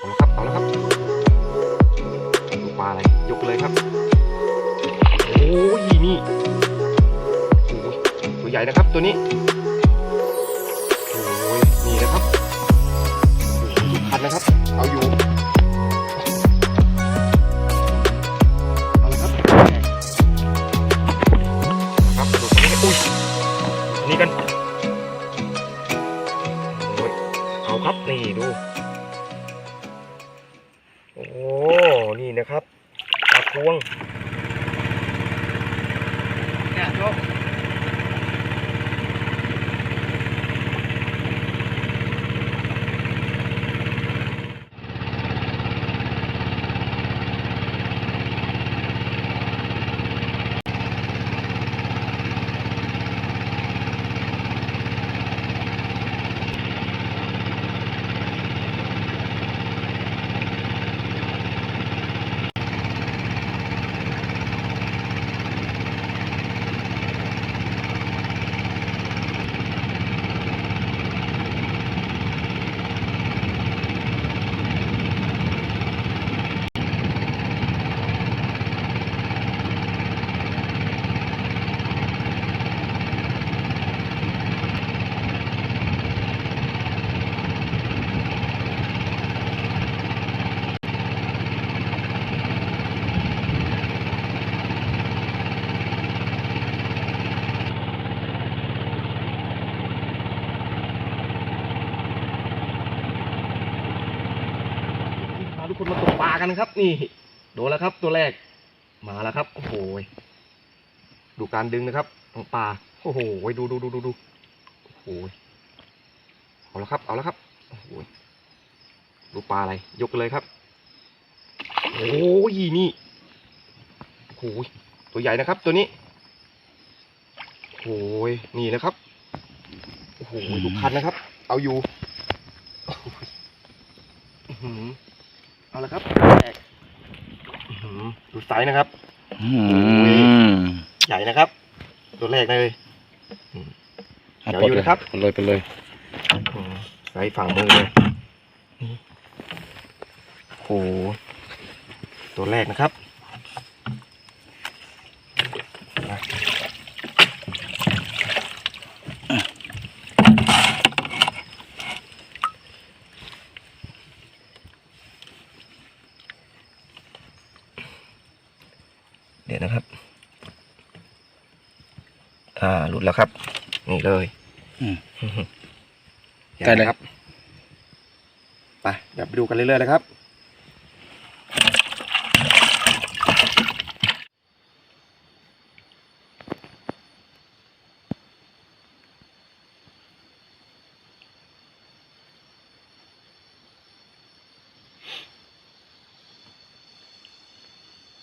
เอาละครับเอาละครับดูปลาอะไรยกเลยครับ โอ้ยนี่โอ้ยตัวใหญ่นะครับตัวนี้โอ้ยนี่นะครับทุกคันนะครับ เอาอยู่ อ้นี่นะครับปลาพวงเนี่ย กปลากันนะครับ นี่ โดนแล้วครับ ตัวแรก มาแล้วครับ โอ้โหดูการดึงนะครับของปลาโอ้โหดูดูดูดูดูโอ้โหเอาละครับ เอาละครับโอ้โหดูปลาอะไร ยกเลยครับโอ้ยนี่โอ้โหตัวใหญ่นะครับ ตัวนี้โอ้โหนี่นะครับโอ้โหดูคันนะครับ เอาอยู่โอ้โหอื้อหือ เอาละครับแตกอื้อหือดูไซส์นะครับ อืมใหญ่นะครับ ตัวแรกเลยอืมเดี๋ยวอยู่นะครับไปเลยไปเลยอืมไซส์ฝั่งมือเลยนี่โอ้โหตัวแรกนะครับมาเดี๋ยวนะครับ อ่า หลุ ดแล้วครับ นี่เลยอืมใหญ่ใกล้เลยนะครับไปเดี๋ยวไปดูกันเรื่อยๆเลยครับ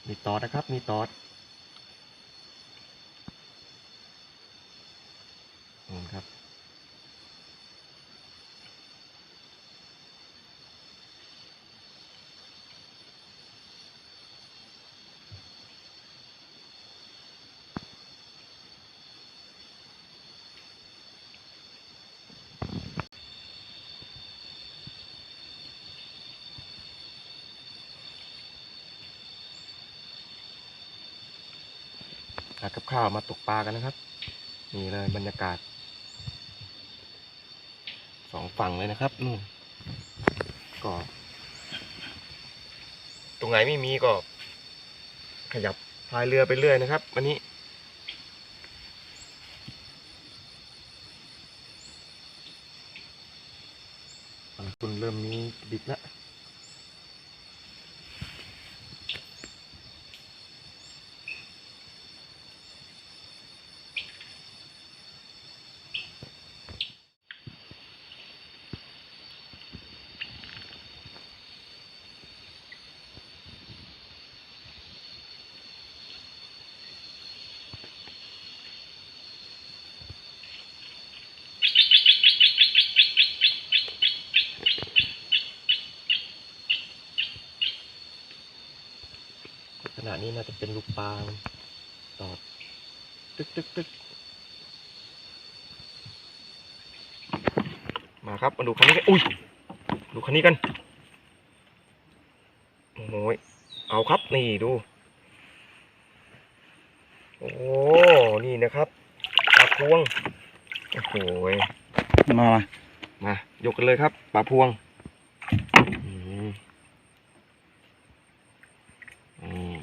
มีตอดนะครับ มีตอดอืมครับ หากับข้าวมาตกปลากันนะครับ นี่เลยบรรยากาศสองฝั่งเลยนะครับนู่นก็ ตรงไหนไม่มีก็ ขยับพายเรือไปเรื่อยนะครับวันนี้คุณเริ่มมีดิบแล้ว ขณะ นี้น่าจะเป็นลูกปลาตอด ตึกตึกตึกมาครับ มาดูคันนี้กัน อุ้ย ดูคันนี้กันโอ้ยเอาครับ นี่ดู โอ้ นี่นะครับปลาพวง โอ้โหยมา มายกกันเลยครับปลาพวงอืมอืม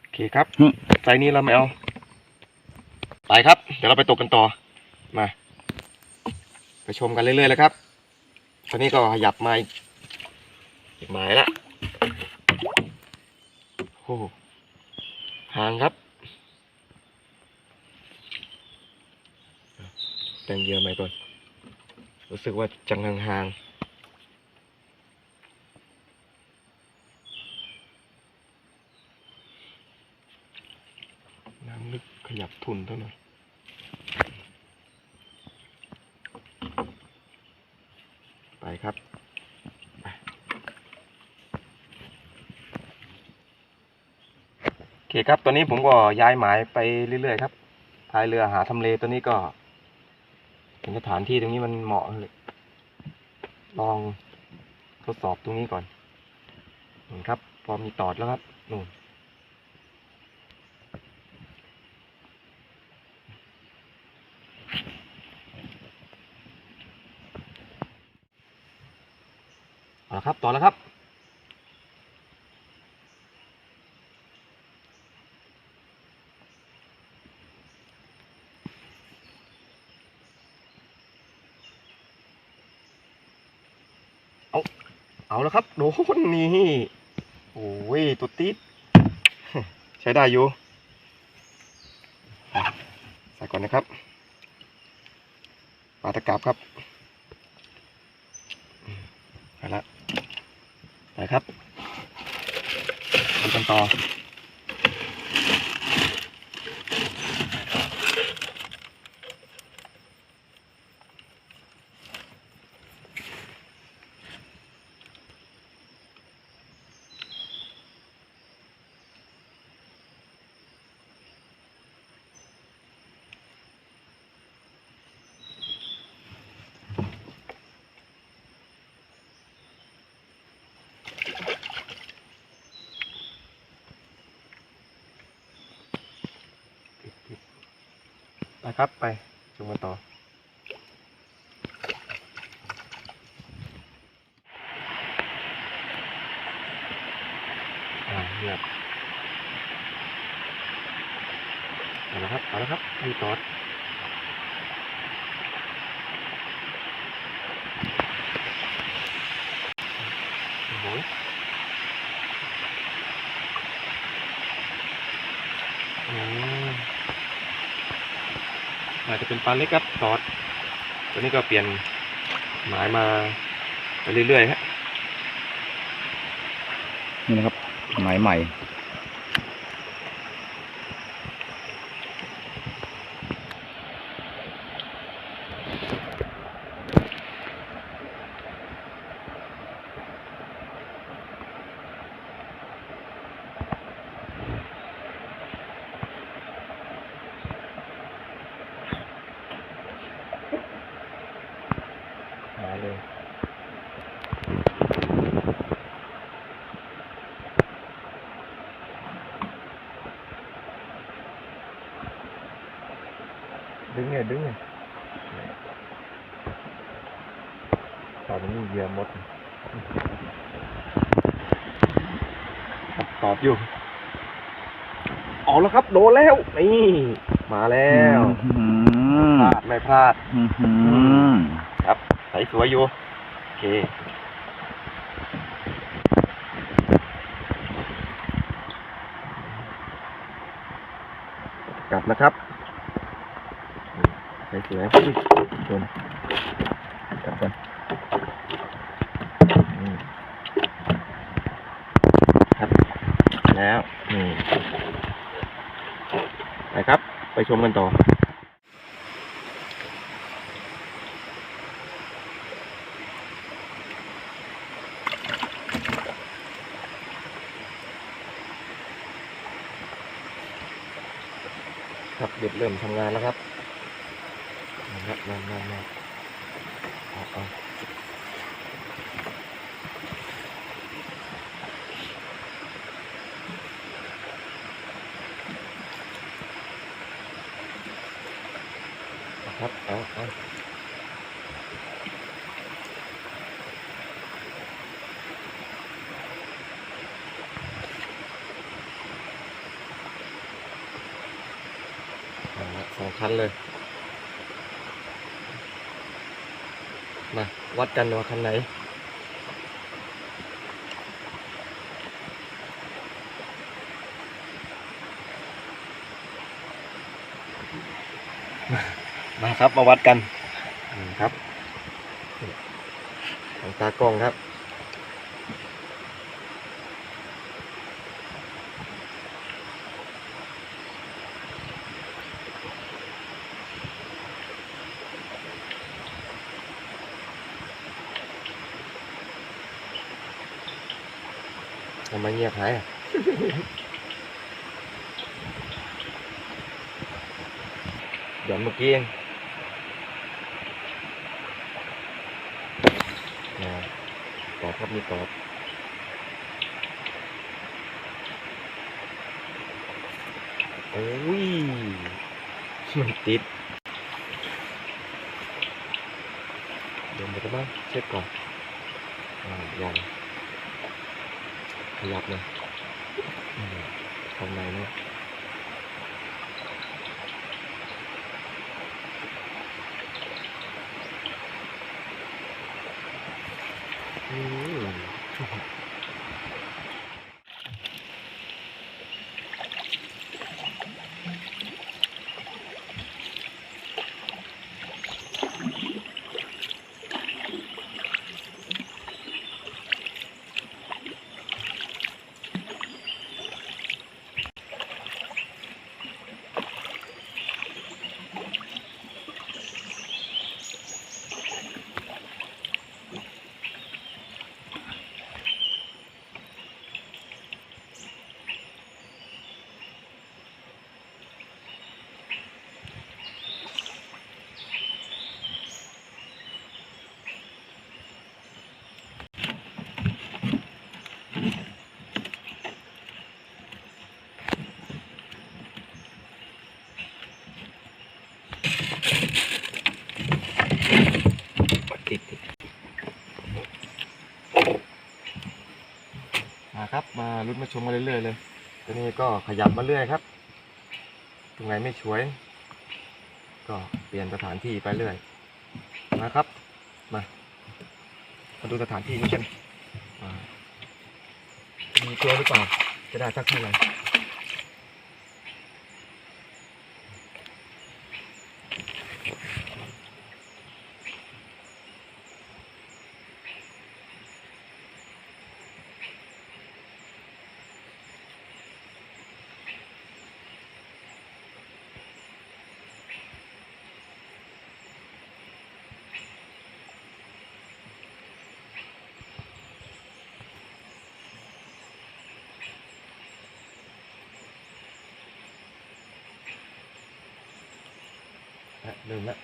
โอเคครับไซส์นี้เราไม่เอา ไปครับ เดี๋ยวเราไปตกกันต่อ มา ไปชมกันเรื่อยๆเลยครับตอนนี้ก็ขยับมาอีกอีกหมายละโอ้โหห่างครับแต่งเยอะไหมก่อน รู้สึกว่าจังห่างๆน้ำลึก ขยับทุนเท่าน่อยไปครับโอเคครับตอนนี้ผมก็ย้ายหมายไปเรื่อยๆครับพายเรือหาทำเลตัวนี้ก็เห็นสถานที่ตรงนี้มันเหมาะเลยลองทดสอบตรงนี้ก่อนนู่นครับ พอมีตอดแล้วครับนู่น เอาละครับ ต่อแล้วครับ เอา เอาแล้วครับ โดนนี่ โอ้ย ตัวติด ใช้ได้อยู่ ใส่ก่อนนะครับ ปลาตะกราบครับอืมไปละ ไปครับทำกันต่อ ไปครับไปชมกันต่อ อ่าเงียบเอาละครับเอาละครับมีตอดโอ้โหอืม อา จะเป็นปลาเล็กครับซอสตัวนี้ก็เปลี่ยนหมายมาไปเรื่อยๆฮะนี่นะครับหมายใหม่ ดึงไงดึงไงตอนนี้เหยื่อหมดครับตอบอยู่เอาแล้วครับ โดนแล้ว นี่ มาแล้วอืมพลาดไม่พลาดอืมครับ ใสสวยอยู่ โอเคกลับนะครับใสวยอุ้ยโดนกลับกันอืมครับ แล้วนี่ไปครับ ไปชมกันต่อครับเด็ดเริ่มทำงานแล้วครับ no, no, no. Oh, oh. Oh, oh, oh. khó khăn lên วัดกันว่าคันไหนมาครับมาวัดกันครับของตากล้องครับ ไมเงียบหายอะเดี๋ยวเมื่อกี้เองนะตอบครับมีตอบโอ้ยมันติดเดี๋ยวมันจะมาเช็คก่อนอ่ายัง ขยับเลยอืมข้างในเนาะอืมติดติด มาลุ้นมาชมมาเรื่อยๆเลยตอนนี้ก็ขยับมาเรื่อยครับตรงไหนไม่ช่วย ก็เปลี่ยนสถานที่ไปเรื่อยมาครับ มามาดูสถานที่นี้กันมีตัวหรือเปล่าจะได้สักเท่าไหร่ อะ ลืมละ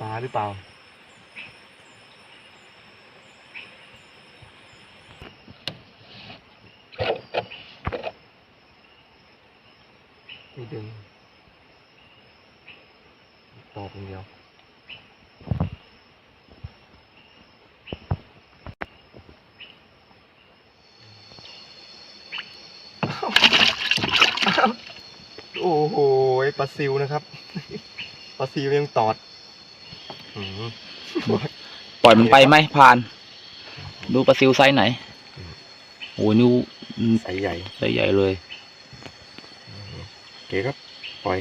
ปลาหรือเปล่า ไม่ดึงตอบอย่างเดียว อ้าวโอ้โหปลาซิวนะครับปลาซิวยังตอดอืมปล่อยมันไปไหมผ่าน ดูปลาซิวไซส์ไหนโอ้ยนิ้วใสใหญ่ไซส์ใหญ่เลยโอเคครับ ปล่อย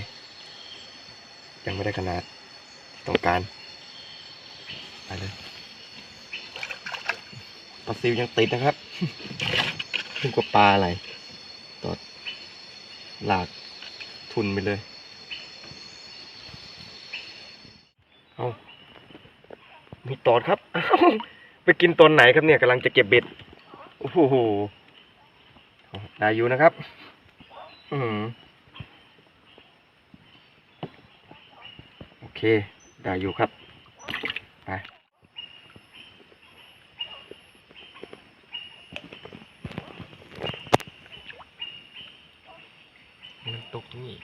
ยังไม่ได้ขนาดต้องการไปเลยปลาซิวยังติดนะครับขึ้นกว่าปลาอะไรตอด หลากทุนไปเลย เอามีตอดครับไปกินตอนไหนครับเนี่ยกำลังจะเก็บเบ็ด โอ้โหได้อยู่นะครับ อืมโอเค ได้อยู่ครับ ไป นี่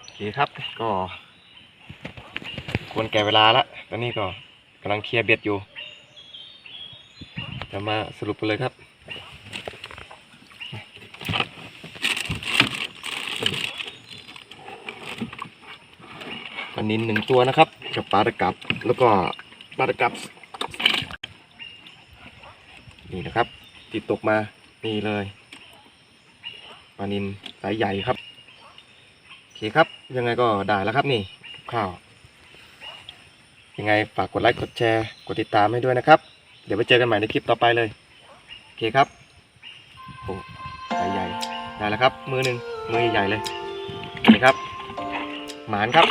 โอเคครับก็ควรแก่เวลาละตอนนี้ก็กำลังเคลียร์เบ็ดอยู่ จะมาสรุปกันเลยครับปลานินหนึ่งตัวนะครับ กับปลาตะกับแล้วก็ ปลาตะกับ นี่นะครับติดตกมา นี่เลยปลานินสายใหญ่ครับ โอเคครับ ยังไงก็ได้แล้วครับนี่ข้าว ยังไงฝากกดไลค์ กดแชร์ กดติดตามให้ด้วยนะครับ เดี๋ยวไปเจอกันใหม่ในคลิปต่อไปเลย โอเคครับโอ้สายใหญ่ ได้แล้วครับ มือหนึ่งมือใหญ่ๆเลย นี่ครับ หมานครับ